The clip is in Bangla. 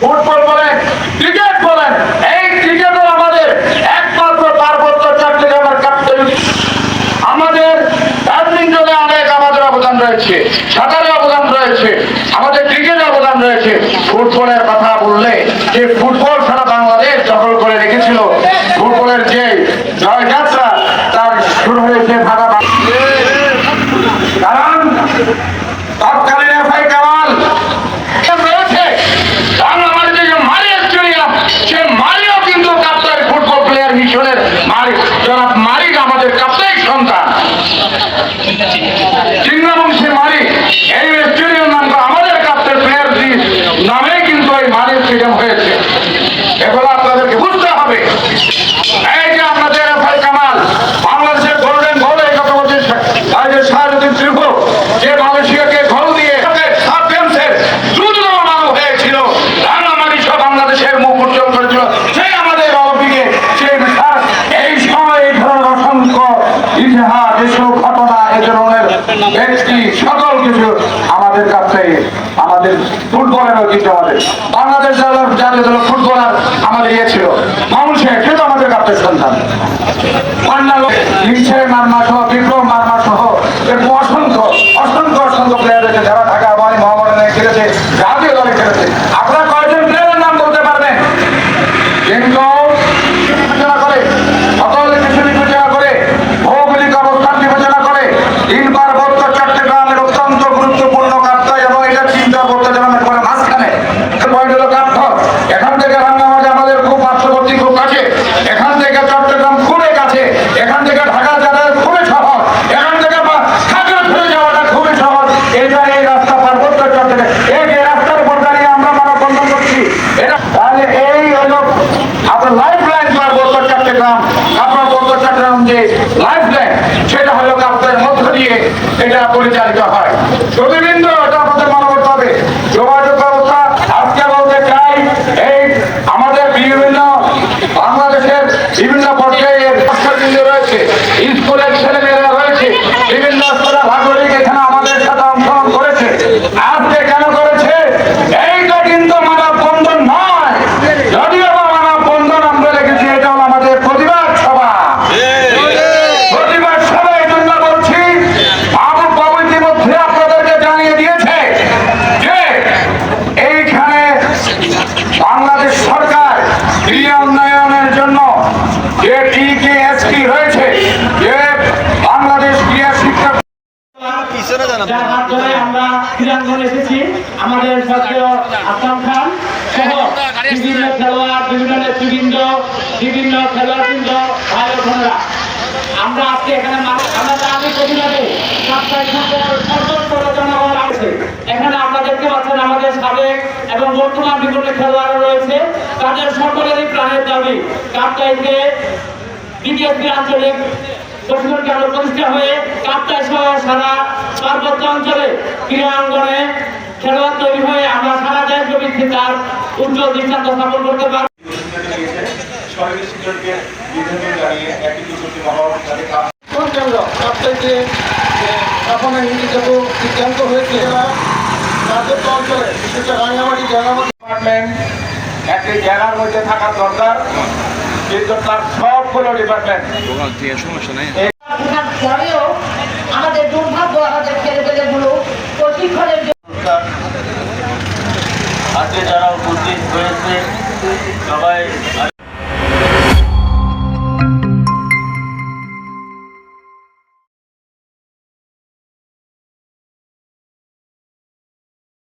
ফুটবল আমাদের অনেক আমাদের অবদান রয়েছে অবদান রয়েছে, আমাদের ক্রিকেটে অবদান রয়েছে। ফুটবলের কথা বললে যে ফুটবল বাংলাদেশ দখল করে রেখেছিল, ফুটবলের যে তৎকালীন এফআই কামাল রয়েছে বাংলাদেশে যে মারি স্টেডিয়াম সে মারিও কিন্তু কাপ্তাই ফুটবল প্লেয়ার মিশনের মারি জনাব মারিক আমাদের কাপ্তাই সন্তান চিংড়াবংশী মারি এই স্টেডিয়াম নাম করে আমাদের কাপ্তাই প্লেয়ার নামে কিন্তু এই মারি স্টেডিয়াম হয়েছে এগুলো আপনাদেরকে বুঝতে হবে এই যে আপনাদের এফআই কামাল বাংলাদেশের গোল্ডেন গোল এই কথা বলছে এই যে শাহরুদ্দিন ত্রিভু যে মালয়েশিয়াকে গোল দিয়ে সাবগেমসের দ্রুততম মানব হয়েছিল রাঙামাটি সহ বাংলাদেশের মুখ উজ্জ্বল করেছিল সেই আমাদের অলিম্পিকে সেই বিশাল এই সময় এই ধরনের অসংখ্য এসব ঘটনা এ ধরনের ব্যক্তি সকল কিছু আমাদের কাছে, আমাদের ফুটবলের ঐতিহ্য আমাদের, বাংলাদেশ দলের জাতীয় দল ফুটবলার আমাদের ইয়ে ছিল। মানুষের কিন্তু আমাদের কাপ্তের সন্তান। অন্যান্য লিংসে মার্মা সহ বিক্রম মার্মা সহ এরকম অসংখ্য অসংখ্য প্লেয়ার রয়েছে যারা ঢাকা আবাহনী মহামডানে খেলেছে জাতীয় দলে খেলেছে আপনারা কয়জন প্লেয়ারের নাম বলতে পারবেন কিন্তু বিবেচনা করে সকল কিছু বিবেচনা করে ভৌগোলিক অবস্থান বিবেচনা করে তিন পার্বত্য চট্টগ্রামের অত্যন্ত গুরুত্বপূর্ণ কাপ্ত এবং এটা তিন পার্বত্য জন্মের পরে মাঝখানে পয়েন্ট হলো কাপ্ত এখান থেকে রান্নামাঝে আমাদের খুব পার্শ্ববর্তী খুব কাছে এখান থেকে চট্টগ্রাম খুবই কাছে এখান থেকে ঢাকা যাতায়াত খুবই সহজ এখান থেকে ঢাকা ফিরে যাওয়াটা খুবই সহজ এটা এই রাস্তা পার্বত্য চট্টগ্রাম এই যে রাস্তার উপর দাঁড়িয়ে আমরা মানববন্ধন করছি এটা তাহলে এই হলো আপনার লাইফ লাইন পার্বত্য চট্টগ্রাম আপনার চট্টগ্রাম যে লাইফ লাইন সেটা হলো মধ্য দিয়ে এটা পরিচালিত হয়। এটা আমাদের যোগাযোগ ব্যবস্থা আজকে বলতে চাই, এই আমাদের বিভিন্ন বাংলাদেশের বিভিন্ন পর্যায়ে রয়েছে, স্কুলের ছেলেমেয়েরা রয়েছে, বিভিন্ন স্তরে নাগরিক এখানে আমাদের সাথে অংশগ্রহণ করেছে আজকে কেন করেছে এইটা কিন্তু মানব বন্ধন নয় যদিও বা মানব বন্ধন আমরা রেখেছি এটা হলো আমাদের প্রতিবাদ সভা প্রতিবাদ সভা এই জন্য বলছি আবু বাবু ইতিমধ্যে আপনাদেরকে জানিয়ে দিয়েছে যে এইখানে বাংলাদেশ সরকার ক্রিয়া উন্নয়নের জন্য যে ডিকেএসপি রয়েছে যে বাংলাদেশ ক্রিয়া শিক্ষা যার হাত ধরে আমরা ক্রীড়াঙ্গনে এসেছি। আমাদের সক্রিয় আসলাম খান সহ খেলোয়াড়, বিভিন্ন নেতৃবৃন্দ, বিভিন্ন খেলোয়াড়বৃন্দ, ভাই বোনেরা। আমরা আজকে এখানে আমরা আমরা দেখতে পাচ্ছেন আমাদের সাবেক এবং বর্তমান বিভিন্ন খেলোয়াড় রয়েছে। তাদের সকলেরই প্রাণের দাবি কাপ্তাইকে বিজেপি আঞ্চলিক অঞ্চলে ক্রীড়াঙ্গনে খেলোয়াড় তৈরি হয়ে আমরা সারা দেশ জমিতে তার উজ্জ্বল দৃষ্টান্ত করতে দিয়েছে সরকারি শিক্ষককে অঞ্চলে বিশেষ রাঙ্গামাটি জানামাটি ডিপার্টমেন্ট একটি জেলার মধ্যে থাকা দরকার। কিন্তু তার সবগুলো ডিপার্টমেন্ট সমস্যা পরেও আমাদের দুর্ভাগ্য আমাদের ছেলেপেলেগুলো প্রশিক্ষণের